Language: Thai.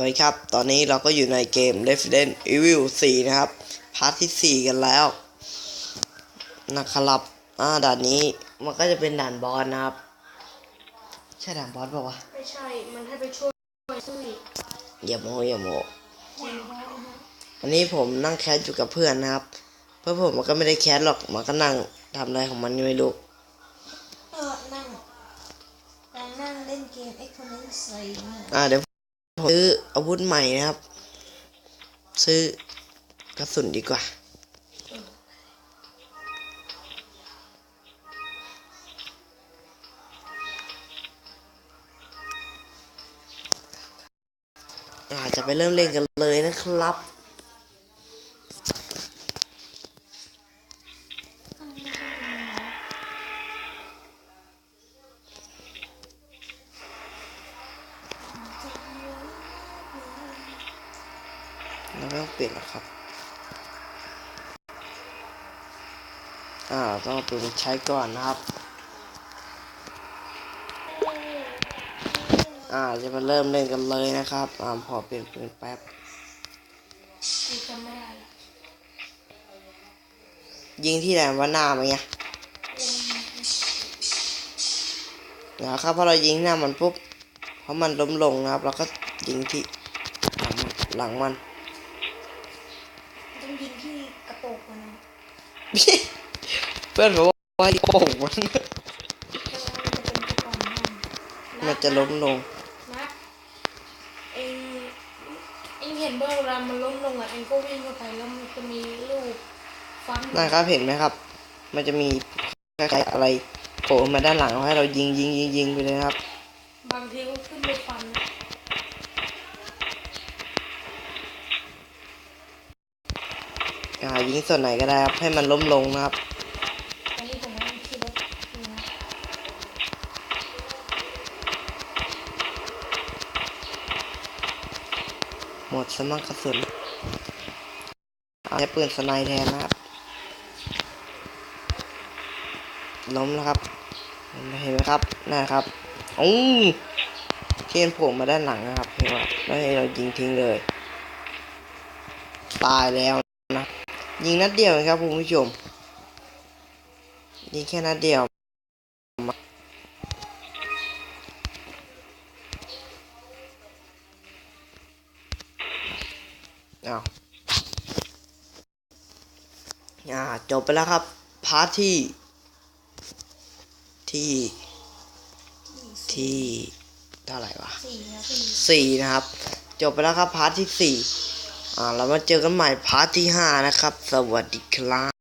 วัสดีครับ ตอนนี้เราก็อยู่ในเกม Resident Evil 4 นะครับ พาร์ทที่ 4 กันแล้ว นะครับอ่าด่านนี้มันก็จะเป็นด่านบอสนะครับ ใช่ด่านบอสป่าวะ ไม่ใช่ มันให้ไปช่วยซุยอย่าโมอย่าโมจริงอันนี้ผมนั่งแคสอยู่กับเพื่อนนะครับ เพื่อนผมมันก็ไม่ได้แคสหรอก มันก็นั่งทำอะไรของมันไม่รู้ เออ นั่งแต่นั่งเล่นเกม Exponent ใส่เนี่ยอ่าเดี๋ยว ผมซื้ออาวุธใหม่นะครับ ซื้อกระสุนดีกว่า อาจจะไปเริ่มเล่นกันเลยนะครับ เราไม่ ต้องเปลี่ยนหรอกครับ อ่าต้องเอาปืนใช้ก่อนนะครับ อ่าจะมาเริ่มเล่นกันเลยนะครับอ่าพอเปลี่ยนปืนแป๊บยิงที่ไหนว่าหน้ามันไงนะครับพอเรายิงหน้ามันปุ๊บเพราะมันล้มลงนะครับ เราก็ยิงที่หลังมัน ต้องยิงที่กระโปรงมันนะเพื่อนบอกว่าที่โป่งมันเพราะว่ามันจะเป็นกระป๋องมันมันจะล้มลงนะเองเองเห็นเบอร์เวลามันล้มลงอะเองก็วิ่งเข้าไปแล้วมันจะมีลูกฟันนะครับเห็นไหมครับ มันจะมีคล้ายๆอะไรโผล่มาด้านหลังให้เรายิงยิงยิงยิงไปเลยนะครับ บางทีก็ขึ้นไปฟันนะ อ่ายิงส่วนไหนก็ได้ครับ ให้มันล้มลงนะครับอันนี้ผมว่าคิดว่านี่นะหมดสมังกระสุนเอาใช้ปืนสไนแทนนะครับ ล้มแล้วครับ เห็นไหมครับนั่นครับอู้เทียนโผล่มาด้านหลังนะครับเห็นว่าแล้วให้เรายิงทิ้งเลย ตายแล้ว ยิงนัดเดียวเองครับคุณผู้ชมยิงแค่นัดเดียวอ้าวอ่าจบไปแล้วครับ พาร์ทที่ ที่ที่เท่าไหร่วะสี่นะสี่สี่นะครับ จบไปแล้วครับ พาร์ทที่สี่อ่า เรามาเจอกันใหม่พาร์ทที่ห้านะครับ สวัสดีครับ